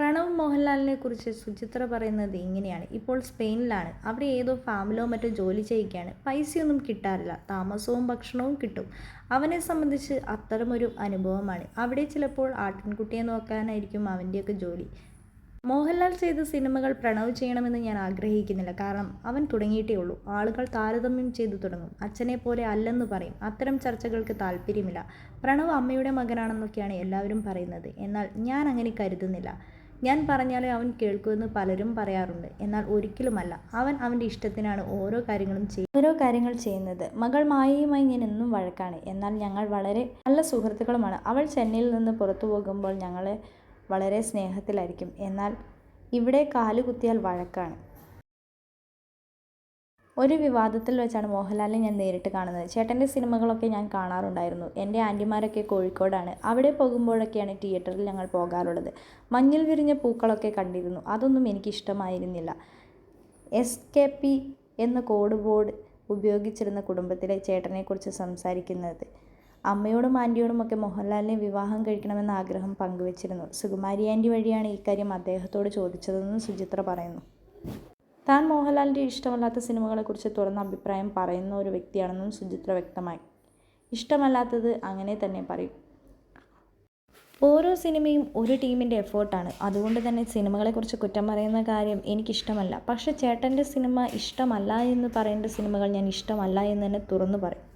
പ്രണവ് മോഹൻലാലിനെ കുറിച്ച് സുചിത്ര പറയുന്നത് ഇങ്ങനെയാണ്. ഇപ്പോൾ സ്പെയിനിലാണ്. അവിടെ ഏതോ ഫാമിലോ മറ്റോ ജോലി ചെയ്യുകയാണ് പൈസയൊന്നും കിട്ടാറില്ല. താമസവും ഭക്ഷണവും കിട്ടും. അവനെ സംബന്ധിച്ച് അത്തരമൊരു അനുഭവമാണ്. അവിടെ ചിലപ്പോൾ ആട്ടിൻകുട്ടിയെ നോക്കാനായിരിക്കും അവന്റെയൊക്കെ ജോലി. മോഹൻലാൽ ചെയ്ത സിനിമകൾ പ്രണവ് ചെയ്യണമെന്ന് ഞാൻ ആഗ്രഹിക്കുന്നില്ല. കാരണം അവൻ തുടങ്ങിയിട്ടേ ഉള്ളൂ. ആളുകൾ താരതമ്യം ചെയ്തു തുടങ്ങും. അച്ഛനെ പോലെ അല്ലെന്ന് പറയും. അത്തരം ചർച്ചകൾക്ക് താല്പര്യമില്ല. പ്രണവ് അമ്മയുടെ മകനാണെന്നൊക്കെയാണ് എല്ലാവരും പറയുന്നത്. എന്നാൽ ഞാൻ അങ്ങനെ കരുതുന്നില്ല. ഞാൻ പറഞ്ഞാലേ അവൻ കേൾക്കുമെന്ന് പലരും പറയാറുണ്ട്. എന്നാൽ ഒരിക്കലുമല്ല. അവൻ അവന്റെ ഇഷ്ടത്തിനാണ് ഓരോ കാര്യങ്ങളും ചെയ്യുന്നത് ഓരോ കാര്യങ്ങൾ ചെയ്യുന്നത്. മകൾ മായയുമായി ഞാൻ എന്നും വഴക്കാണ്. എന്നാൽ ഞങ്ങൾ വളരെ നല്ല സുഹൃത്തുക്കളുമാണ്. അവൾ ചെന്നൈയിൽ നിന്ന് പുറത്തു പോകുമ്പോൾ ഞങ്ങളെ വളരെ സ്നേഹത്തിലായിരിക്കും. എന്നാൽ ഇവിടെ കാലുകുത്തിയാൽ വഴക്കാണ്. ഒരു വിവാദത്തിൽ വെച്ചാണ് മോഹൻലാലിനെ ഞാൻ നേരിട്ട് കാണുന്നത്. ചേട്ടന്റെ സിനിമകളൊക്കെ ഞാൻ കാണാറുണ്ടായിരുന്നു. എന്റെ ആന്റിമാരൊക്കെ കോഴിക്കോടാണ്. അവിടെ പോകുമ്പോഴൊക്കെയാണ് തിയേറ്ററിൽ ഞങ്ങൾ പോകാറുള്ളത്. മഞ്ഞിൽ വിരിഞ്ഞ പൂക്കളൊക്കെ കണ്ടിരുന്നു. അതൊന്നും എനിക്കിഷ്ടമായിരുന്നില്ല. എസ് കെ പി എന്ന കോഡ് ബോർഡ് ഉപയോഗിച്ചിരുന്ന കുടുംബത്തിലെ ചേട്ടനെക്കുറിച്ച് സംസാരിക്കുന്നത്. അമ്മയോടും ആന്റിയോടും ഒക്കെ മോഹൻലാലിനെ വിവാഹം കഴിക്കണമെന്ന ആഗ്രഹം പങ്കുവച്ചിരുന്നു. സുകുമാരി ആന്റി വഴിയാണ് ഇക്കാര്യം അദ്ദേഹത്തോട് ചോദിച്ചതെന്ന് സുചിത്ര പറയുന്നു. താൻ മോഹൻലാലിന്റെ ഇഷ്ടമല്ലാത്ത സിനിമകളെക്കുറിച്ച് തുറന്ന അഭിപ്രായം പറയുന്ന ഒരു വ്യക്തിയാണെന്നും സുചിത്ര വ്യക്തമായി. ഇഷ്ടമല്ലാത്തത് അങ്ങനെ തന്നെ പറയും. ഓരോ സിനിമയും ഒരു ടീമിന്റെ എഫേർട്ടാണ്. അതുകൊണ്ട് തന്നെ സിനിമകളെക്കുറിച്ച് കുറ്റം പറയുന്ന കാര്യം എനിക്കിഷ്ടമല്ല. പക്ഷേ ചേട്ടന്റെ സിനിമ ഇഷ്ടമല്ല എന്ന് പറയേണ്ട സിനിമകൾ ഞാൻ ഇഷ്ടമല്ല എന്ന് തന്നെ തുറന്നു പറയും.